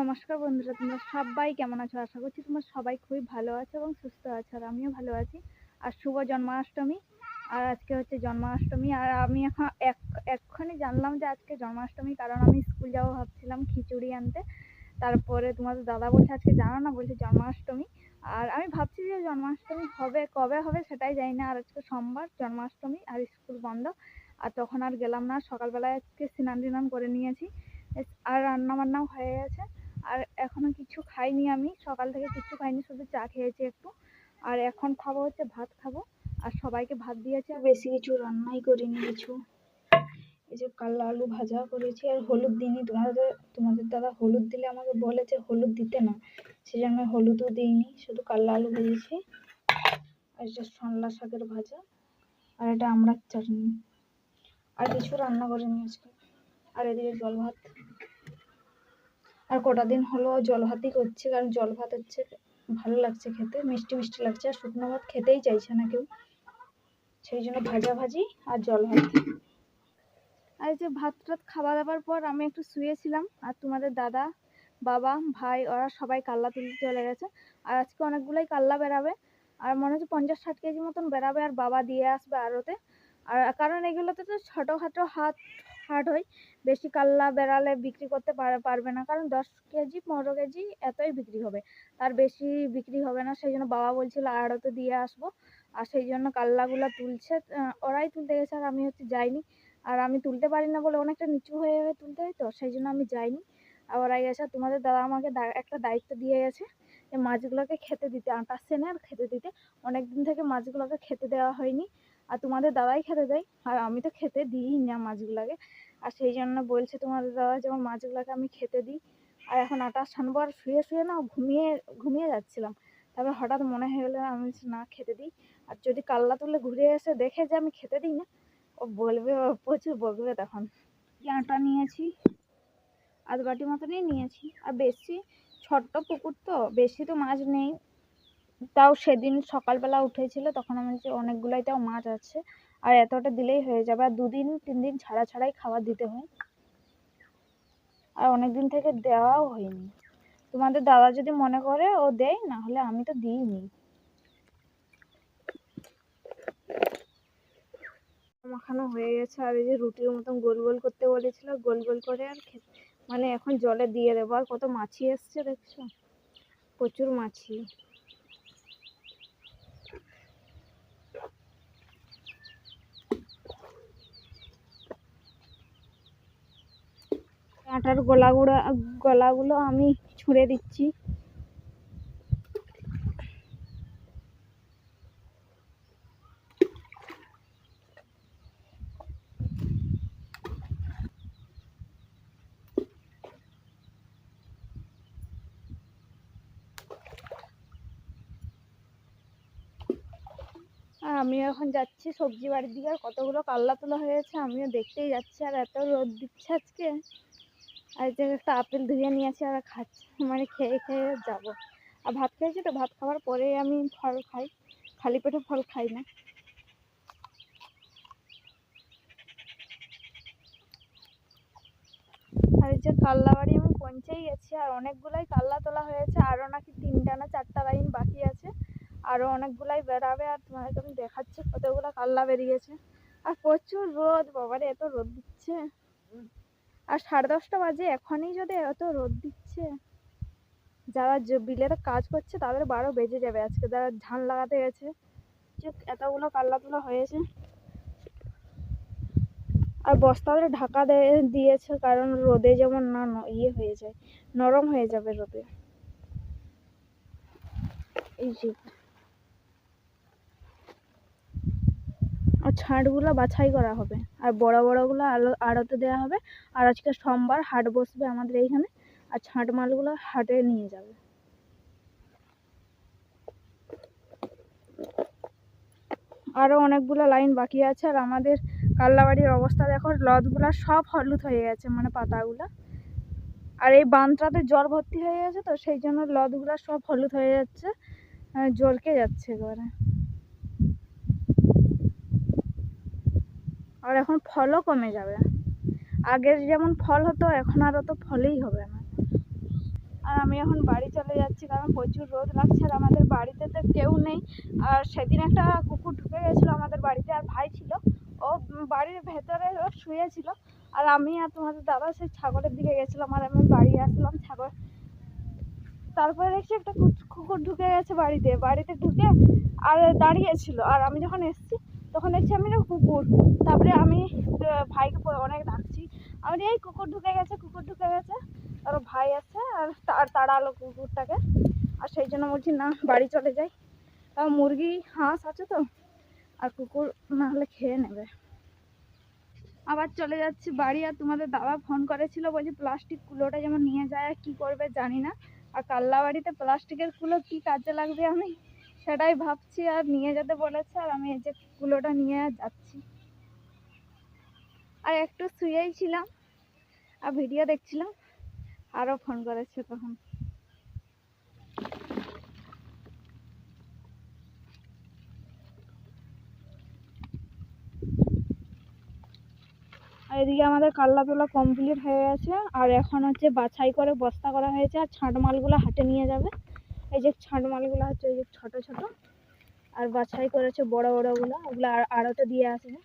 নমস্কার বন্ধুরা, তোমরা সবাই কেমন আছো? আশা করছি তোমরা সবাই খুবই ভালো আছো এবং সুস্থ আছো, আর আমিও ভালো আছি। আর শুভ জন্মাষ্টমী। আর আজকে হচ্ছে জন্মাষ্টমী, আর আমি এখন এক, এক্ষুনি জানলাম যে আজকে জন্মাষ্টমী, কারণ আমি স্কুল যাব ভাবছিলাম খিচুড়ি আনতে। তারপরে তোমাদের দাদা বলছে আজকে জানো না, বলছে জন্মাষ্টমী। আর আমি ভাবছি যে জন্মাষ্টমী হবে, কবে হবে সেটাই জানি না। আর আজকে সোমবার, জন্মাষ্টমী আর স্কুল বন্ধ। আর তখন আর গেলাম না, সকালবেলায় আজকে স্নান টিনান করে নিয়েছি। আর রান্না বান্নাও হয়ে গেছে। আর এখনও কিছু খাইনি আমি। সকাল থেকে কিছু খাইনি, শুধু চা খেয়েছি একটু। আর এখন খাব হচ্ছে ভাত খাব। আর সবাইকে ভাত দিয়েছি। বেশি কিছু রান্নাই করিনি কিছু। এই যে কালো আলু ভাজা করেছি আর হলুদ দিইনি। তোমাদের তোমাদের দাদা হলুদ দিলে আমাকে বলেছে হলুদ দিতে না। সেই জন্য হলুদও দিইনি, শুধু কালো আলু ভেজেছি। আর এটা সনলা শাকের ভাজা। আর এটা আমড়ার চাটনি। আর কিছু রান্না করিনি আজকে। আর এদিকে জল ভাত আর কটা দিন হলো জল ভাতই করছি, কারণ জল ভাত হচ্ছে ভালো লাগছে খেতে, মিষ্টি মিষ্টি লাগছে, আর শুকনো ভাত খেতেই চাইছে না কেউ। সেই জন্য ভাজা ভাজি আর জল ভাত। আর যে ভাত টাত খাওয়া দাওয়ার পর আমি একটু শুয়েছিলাম, আর তোমাদের দাদা, বাবা, ভাই, ওরা সবাই কাল্লা তুলতে চলে গেছে, আর আজকে অনেকগুলোই কাল্লা বেরাবে, আর মনে হচ্ছে পঞ্চাশ ষাট কেজি মতন বেরাবে, আর বাবা দিয়ে আসবে আরতে। আর কারণ এগুলোতে তো ছোটোখাটো হাত হাট হয়, বেশি কাল্লা বেড়ালে বিক্রি করতে পার- পারবে না। কারণ দশ কেজি, পনেরো কেজি এতই বিক্রি হবে। তার বেশি বিক্রি হবে না, সেই জন্য বাবা বলছিল আড়তে দিয়ে আসব। আর সেই জন্য কাল্লাগুলো তুলছে। ওরাই তুলতে গেছে আর আমি হচ্ছে যাইনি। আর আমি তুলতে পারি না বলে অনেকটা নিচু হয়ে তুলতে হয় তো, সেই জন্য আমি যাইনি। আর ওরাই গেছে, তোমাদের দাদা আমাকে একটা দায়িত্ব দিয়ে গেছে যে মাছগুলোকে খেতে দিতে। আটা সেনে আর খেতে দিতে। অনেক দিন থেকে মাছগুলোকে খেতে দেওয়া হয়নি। আর তোমাদের দাদাই খেতে দেয়। আর আমি তো খেতে দিই না মাছগুলোকে। আর সেই জন্য বলছে তোমাদের দাদা যেমন মাছগুলোকে আমি খেতে দিই। আর এখন আটা ছানবো আর শুয়ে শুয়ে না ঘুমিয়ে ঘুমিয়ে যাচ্ছিলাম। তারপর হঠাৎ মনে হয়ে গেলো আমি না, খেতে দিই। আর যদি কাল্লা তুলে ঘুরে এসে দেখে যে আমি খেতে দিই না, ও বলবে প্রচুর বকবে তখন। আটা নিয়েছি আধ বাটি মতনই নিয়েছি। আর বেশি, ছোট্ট পুকুর তো, বেশি তো মাছ নেই। তাও সেদিন সকালবেলা উঠেছিল, তখন আমি বলছি অনেকগুলোই তাও মাছ আছে, আর এতটা দিলেই হয়ে যাবে, আর দুদিন, তিন দিন ছাড়া ছাড়াই খাবার দিতে হয়। আর অনেক দিন থেকে দেওয়াও হয়নি। তোমাদের দাদা যদি মনে করে ও দেয় না হলে আমি তো দিইনি। মাখানো হয়ে গেছে, আর এই যে রুটির মতন গোল গোল করতে বলেছিল, গোল গোল করে আর মানে এখন জলে দিয়ে দেবো, আর কত মাছি এসছে দেখছ? প্রচুর মাছি। আটার গোলাগুলো গলাগুলো আমি ছুঁড়ে দিচ্ছি। আমি এখন যাচ্ছি সবজি বাড়ির দিকে, আর কতগুলো কাল্লা তোলা হয়েছে, আমিও দেখতেই যাচ্ছি, আর এত রোদ দিচ্ছে আজকে। আর যে একটা আপেল ধুয়ে নিয়েছি আর খাচ্ছি। মানে খেয়ে খেয়ে যাব। আর ভাত খেয়েছি তো? ভাত খাওয়ার পরে আমি ফল খাই। খালি পেটে ফল খাই না। আর এই যে কাল্লা বাড়ি আমি পৌঁছেই গেছি, আর অনেকগুলাই কাল্লা তোলা হয়েছে। আরও নাকি তিনটা না চারটা লাইন বাকি আছে। আরও অনেকগুলাই বেরাবে, আর তোমাদেরকে আমি দেখাচ্ছি কতগুলো কাল্লা বেরিয়েছে। আর প্রচুর রোদ, বাবারে, এত রোদ দিচ্ছে। আর সাড়ে দশটা বাজে, এখনই যদি এত রোদ দিচ্ছে। যারা যে বিলের কাজ করছে, তাদের বারো বেজে যাবে আজকে। যারা ধান লাগাতে গেছে এতগুলো কাল্লা তোলা হয়েছে। আর বস্তাতে ঢাকা দিয়েছে, কারণ রোদে যেমন ন- ইয়ে হয়ে যায়, নরম হয়ে যাবে রোদে। এই যে। আর ছাঁটগুলো বাছাই করা হবে। আর বড় বড়গুলো আলো, আড়তে দেওয়া হবে। আর আজকে সোমবার হাট বসবে আমাদের এইখানে। আর ছাঁট মালগুলো হাটে নিয়ে যাবে। আরও অনেকগুলো লাইন বাকি আছে। আর আমাদের কাল্লাবাড়ির অবস্থা দেখো লদগুলো সব হলুদ হয়ে গেছে মানে পাতাগুলো। আর এই বাঁধটাতে জল ভর্তি হয়ে গেছে তো, সেই জন্য লদগুলো সব হলুদ হয়ে যাচ্ছে। জলকে যাচ্ছে একেবারে। আর এখন ফলও কমে যাবে। আগের যেমন ফল হতো, এখন আর অত ফলই হবে না। আর আমি এখন বাড়ি চলে যাচ্ছি, কারণ প্রচুর রোদ লাগছে আর আমাদের বাড়িতে তো কেউ নেই। আর সেদিন একটা কুকুর ঢুকে গেছিল আমাদের বাড়িতে, আর ভাই ছিল। ও বাড়ির ভেতরে ও শুয়েছিল। আর আমি আর তোমাদের দাদা সেই ছাগলের দিকে গেছিলাম, আর আমি বাড়ি আসলাম ছাগল। তারপরে দেখছি একটা কুকুর ঢুকে গেছে বাড়িতে। বাড়িতে ঢুকে আর দাঁড়িয়েছিল আর আমি যখন এসেছি তখন দেখছি আমি না কুকুর। তারপরে আমি ভাইকে অনেক ডাকছি। আমি এই কুকুর ঢুকে গেছে, কুকুর ঢুকে গেছে। আর ভাই আছে, আর তার তাড়ালো কুকুরটাকে। আর সেই জন্য বলছি, না, বাড়ি চলে যাই। কারণ মুরগি, হাঁস আছে তো, আর কুকুর না হলে খেয়ে নেবে। আবার চলে যাচ্ছি বাড়ি, আর তোমাদের দাদা ফোন করেছিল, বলছে প্লাস্টিক কুলোটা যেমন নিয়ে যায়, আর কী করবে জানি না। আর কাল্লা বাড়িতে প্লাস্টিকের কুলো কী কাজে লাগবে আমি? সেটাই ভাবছি আর নিয়ে যেতে বলেছে আর আমি এই যে কুলোটা নিয়ে যাচ্ছি। আর একটু শুয়েই ছিলাম আর ভিডিও দেখছিলাম, আরও ফোন করেছে তখন। আর এদিকে আমাদের কাল্লা তোলা কমপ্লিট হয়ে গেছে, আর এখন হচ্ছে বাছাই করে বস্তা করা হয়েছে, আর ছাঁট মালগুলো হাটে নিয়ে যাবে। এই যে ছাট মালগুলো হচ্ছে ওই যে ছোট ছোট, আর বাছাই করেছে বড় বড়গুলো, ওগুলো আড়তে দিয়ে আসবে